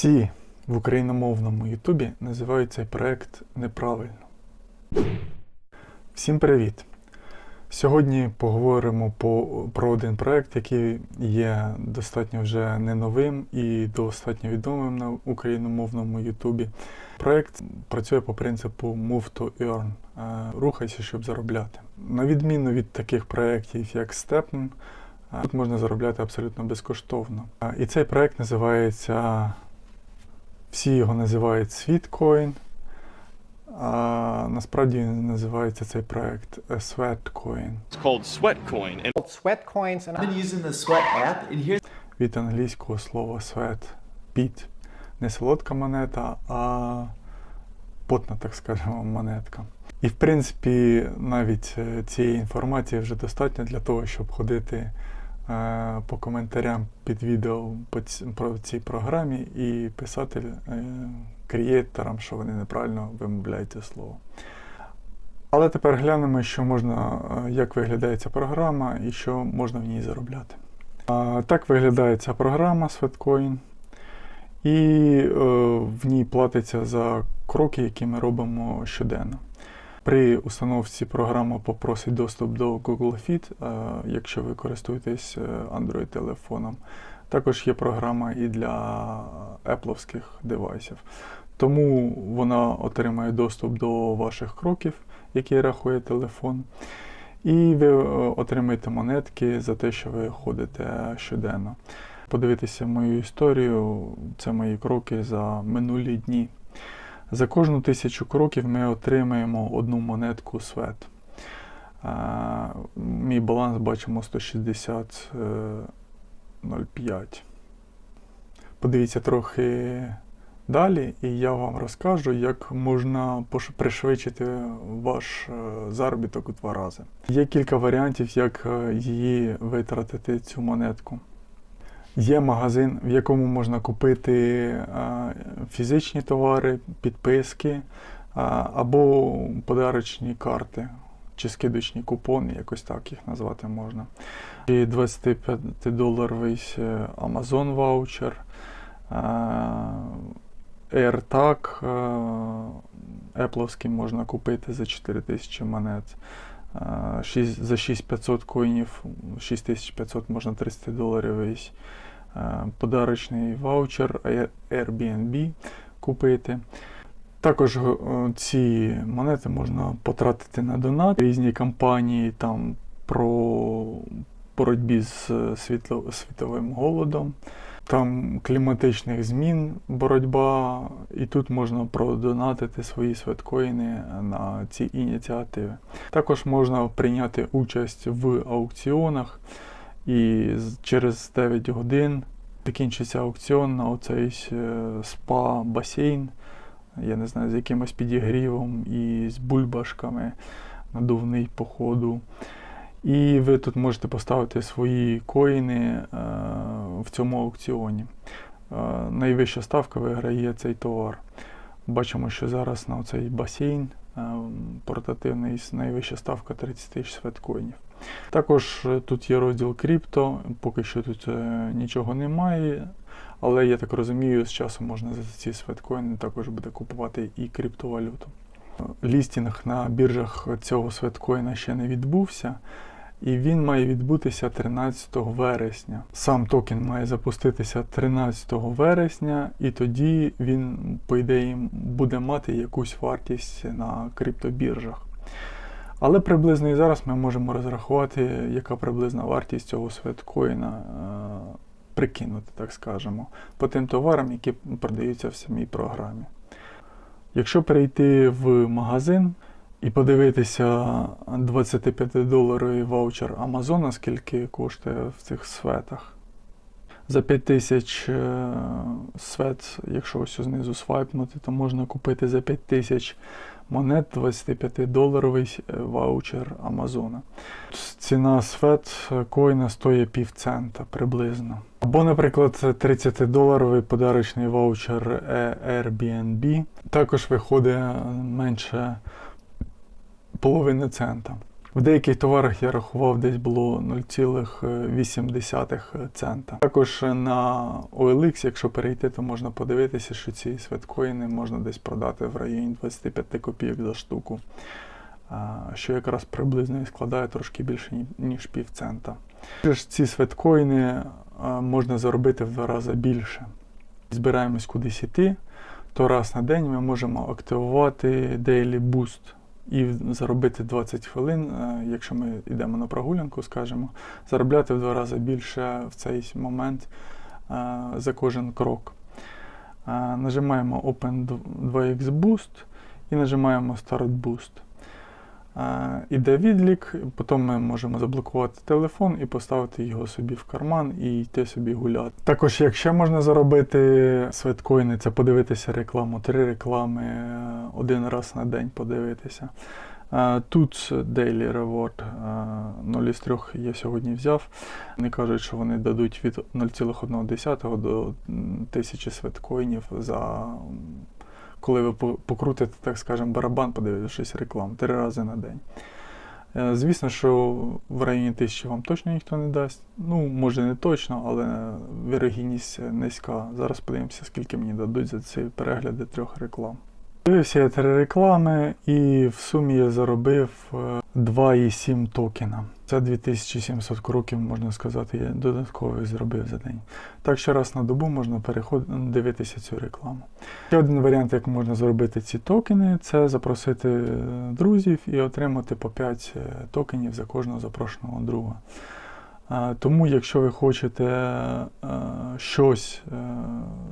Всі в україномовному Ютубі називають цей проект неправильно. Всім привіт! Сьогодні поговоримо по, про один проект, який є достатньо вже не новим і достатньо відомим на україномовному Ютубі. Проект працює по принципу Move to Earn. е, Рухайся, щоб заробляти. На відміну від таких проєктів, як Stepn, е, тут можна заробляти абсолютно безкоштовно. Е, І цей проект називається всі його називають Sweetcoin, а насправді він називається цей проект Sweatcoin It's called Sweatcoin, and called sweat and I've been using the Sweat app, and here's від англійського слова sweat, піт. Не солодка монета, а потна, так скажемо, монетка. І в принципі, навіть е, цієї інформації вже достатньо для того, щоб ходити по коментарям під відео про цій програмі і писати е, креаторам, що вони неправильно вимовляють це слово. Але тепер глянемо, що можна, е, як виглядає ця програма і що можна в ній заробляти. Так виглядає ця програма Sweatcoin. І е, в ній платиться за кроки, які ми робимо щоденно. При установці програма попросить доступ до Google Fit, е, якщо ви користуєтесь е, Android-телефоном. Також є програма і для Apple девайсів. Тому вона отримає доступ до ваших кроків, які рахує телефон. І ви е, отримаєте монетки за те, що ви ходите щоденно. Подивитися мою історію, це мої кроки за минулі дні. За кожну тисячу кроків ми отримаємо одну монетку свет. Е, Мій баланс бачимо 160,05. Подивіться трохи далі, і я вам розкажу, як можна пришвидшити ваш е, заробіток у два рази. Є кілька варіантів, як е, її витратити цю монетку. Є магазин, в якому можна купити фізичні товари, підписки або подарочні карти чи скидочні купони, якось так їх назвати можна. І 25-доларовий е, Amazon ваучер, AirTag е, Apple можна купити за 4000 монет. Е, шість- За 6500 коїнів, 6500 можна 30 доларів весь подарочний ваучер Airbnb купити. Також е, ці монети можна потратити на донат. Різні кампанії там про боротьбі з світло, світовим голодом, там кліматичних змін боротьба, і тут можна продонатити свої святкоїни на ці ініціативи. Також можна прийняти участь в аукціонах, і через 9 годин закінчиться аукціон на оцей е, спа-басейн, я не знаю, з якимось підігрівом і з бульбашками, надувний походу. І ви тут можете поставити свої коїни е, в цьому аукціоні. Е, найвища ставка виграє цей товар. Бачимо, що зараз на цей басейн е, портативний найвища ставка 30 тисяч святкоїнів. Також е, тут є розділ крипто, поки що тут нічого немає, але я так розумію, з часом можна за ці святкоїни також буде купувати і криптовалюту. Лістінг на біржах цього святкоїна ще не відбувся, і він має відбутися 13 вересня. Сам токен має запуститися 13 вересня, і тоді він, по ідеї, буде мати якусь вартість на криптобіржах. Але приблизно і зараз ми можемо розрахувати, яка приблизна вартість цього святкоїна, е, прикинути, так скажемо, по тим товарам, які продаються в самій програмі. Якщо перейти в магазин і подивитися 25-доларовий ваучер Амазона, скільки коштує в цих светах. За 5 тисяч е, свет, якщо ось знизу свайпнути, то можна купити за 5 тисяч монет 25-доларовий е, ваучер Амазона. Ціна свет коїна стоїть пів цента приблизно. Або, наприклад, 30-доларовий подарочний ваучер е, Airbnb також виходить менше половини цента. В деяких товарах я рахував десь було 0,8 цента. Також на OLX, якщо перейти, то можна подивитися, що ці святкоїни можна десь продати в районі 25 копійок за штуку, що якраз приблизно і складає трошки більше ніж пів цента. Ці святкоїни можна заробити в два рази більше. Збираємось кудись іти, то раз на день ми можемо активувати Daily Boost і заробити 20 хвилин, е, якщо ми йдемо на прогулянку, скажімо, заробляти в два рази більше в цей момент е, за кожен крок. Е, Нажимаємо Open 2x Boost і нажимаємо Start Boost. Е, Іде відлік, потім ми можемо заблокувати телефон і поставити його собі в карман і йти собі гуляти. Також, якщо можна заробити свиткоїни, це подивитися рекламу, три реклами е, один раз на день подивитися. Е, Тут Daily Reward е, 0 із 3 я сьогодні взяв. Вони кажуть, що вони дадуть від 0,1 до 1000 свиткоїнів за коли ви покрутите, так скажемо, барабан, подивившись рекламу три рази на день. Е, Звісно, що в районі тисячі вам точно ніхто не дасть. Ну, може не точно, але вірогідність низька. Зараз подивимося, скільки мені дадуть за ці перегляди трьох реклам. Дивився я три реклами і в сумі я заробив е, 2,7 токена. Це 2700 кроків, можна сказати, я додатково зробив за день. Так що раз на добу можна переходити дивитися цю рекламу. Ще один варіант, як можна зробити ці токени, це запросити е, друзів і отримати по 5 е, токенів за кожного запрошеного друга. Е, Тому, якщо ви хочете е, щось е,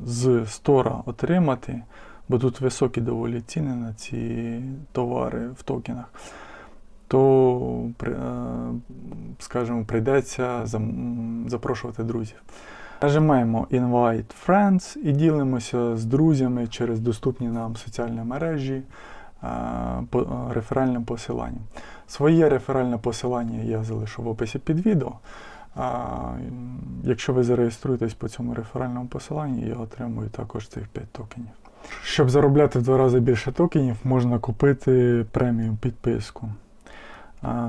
з стора отримати, бо тут високі доволі ціни на ці товари в токенах, то, е, скажімо, прийдеться запрошувати друзів. Нажимаємо Invite Friends і ділимося з друзями через доступні нам соціальні мережі е, по- е, реферальним посиланням. Своє реферальне посилання я залишу в описі під відео. Якщо ви зареєструєтесь по цьому реферальному посиланню, я отримую також цих 5 токенів. Щоб заробляти в два рази більше токенів, можна купити преміум підписку.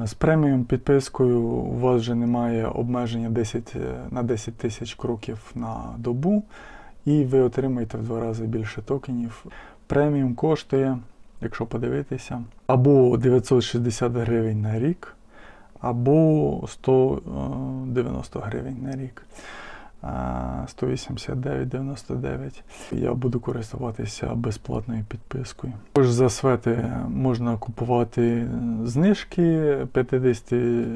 З преміум підпискою у вас вже немає обмеження 10, е, на 10 тисяч кроків на добу, і ви отримаєте в два рази більше токенів. Преміум коштує, якщо подивитися, або 960 гривень на рік, або 190 гривень на рік. А, 189,99. Я буду користуватися безплатною підпискою. Також за свети можна купувати знижки 50,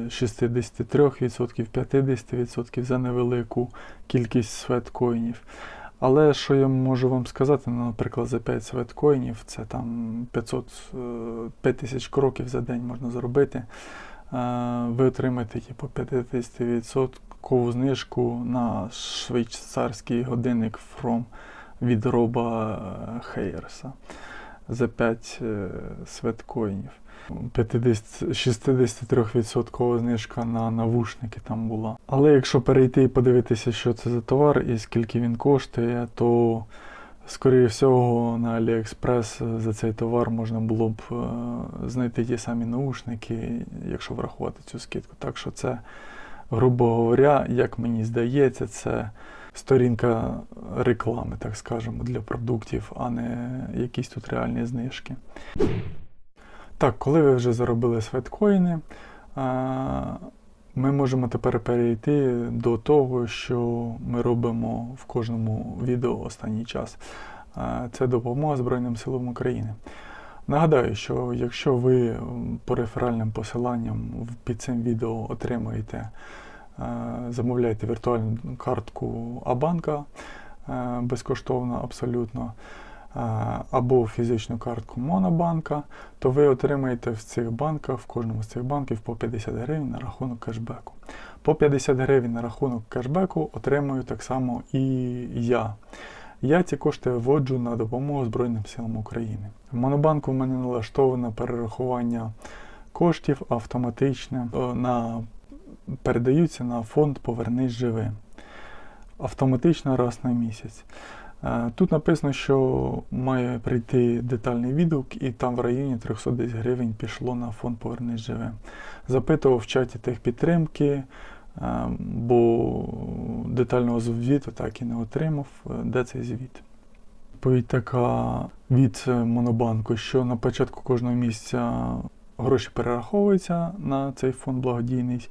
63%, 50% за невелику кількість светкоїнів. Але що я можу вам сказати, ну, наприклад, за 5 светкоїнів це там 500, е, 5000 кроків за день можна зробити. Е, Ви отримаєте типу 50% знижку на швейцарський годинник From від Роба Хейерса за 5 е, светкоїнів. 50, 63% знижка на навушники там була. Але якщо перейти і подивитися, що це за товар і скільки він коштує, то скоріше всього на AliExpress за цей товар можна було б е, знайти ті самі наушники, якщо врахувати цю скидку. Так що це, грубо говоря, як мені здається, це сторінка реклами, так скажемо, для продуктів, а не якісь тут реальні знижки. Так, коли ви вже заробили светкоїни, ми можемо тепер перейти до того, що ми робимо в кожному відео останній час. Це допомога Збройним силам України. Нагадаю, що якщо ви по реферальним посиланням під цим відео отримаєте, е, замовляєте віртуальну картку Абанка е, безкоштовно абсолютно, е, або фізичну картку Монобанка, то ви отримаєте в цих банках, в кожному з цих банків по 50 гривень на рахунок кешбеку. По 50 гривень на рахунок кешбеку отримую так само і я. Я ці кошти виводжу на допомогу Збройним силам України. В Монобанку в мене налаштоване перерахування коштів автоматичне е, на, передаються на фонд Повернись живим. Автоматично раз на місяць. Е, Тут написано, що має прийти детальний відгук, і там в районі 300 гривень пішло на фонд Повернись живе. Запитував в чаті техпідтримки, бо детального звіту так і не отримав. Е, Де цей звіт? Відповідь така від е, Монобанку, що на початку кожного місяця гроші перераховуються на цей фонд благодійний.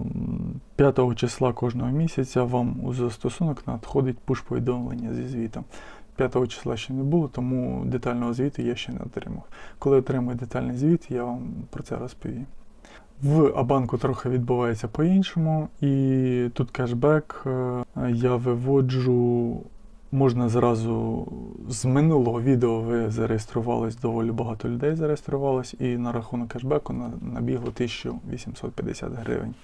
М, 5 числа кожного місяця вам у застосунок надходить пуш-повідомлення зі звітом. 5 числа ще не було, тому детального звіту я ще не отримав. Коли отримаю детальний звіт, я вам про це розповім. В Абанку трохи відбувається по-іншому, і тут кешбек е, я виводжу. Можна зразу з минулого відео ви зареєструвались, доволі багато людей зареєструвалось, і на рахунок кешбеку набігло 1850 гривень.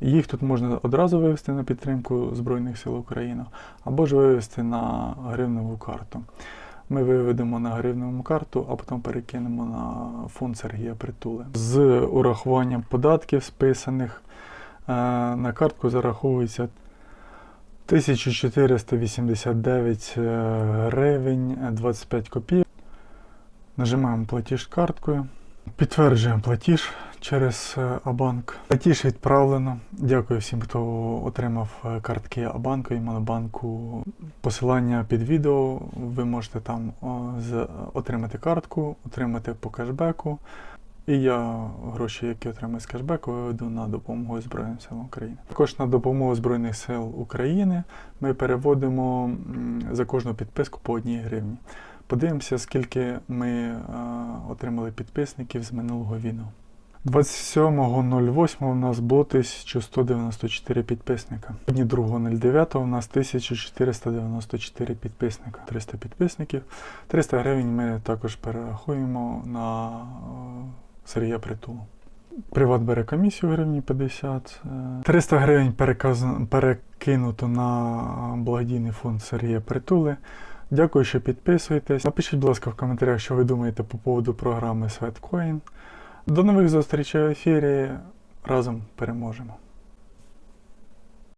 Їх тут можна одразу вивести на підтримку Збройних сил України, або ж вивести на гривневу карту. Ми виведемо на гривневу карту, а потім перекинемо на фонд Сергія Притули. З урахуванням податків списаних е, на картку зараховується 1489 е, гривень е, 25 копійок. Нажимаємо платіж карткою. Підтверджуємо платіж через е, Абанк. Платіж відправлено. Дякую всім, хто отримав е, картки Абанку і Монобанку. Посилання під відео. Ви можете там з- отримати картку, отримати по кешбеку. І я гроші, які отримую з кешбеку, виведу на допомогу Збройним силам України. Також на допомогу Збройних сил України ми переводимо за кожну підписку по одній гривні. Подивимося, скільки ми е, отримали підписників з минулого відео. 27.08 у нас було 1194 підписника. Сьогодні 2.09 у нас 1494 підписника. 300 підписників. 300 гривень ми також перерахуємо на е, Сергія Притулу. Приват бере комісію гривні 50. е, 300 гривень переказ- перекинуто на благодійний фонд Сергія Притули. Дякую, що підписуєтесь. Напишіть, будь ласка, в коментарях, що ви думаєте по поводу програми Sweatcoin. До нових зустрічей в ефірі. Разом переможемо.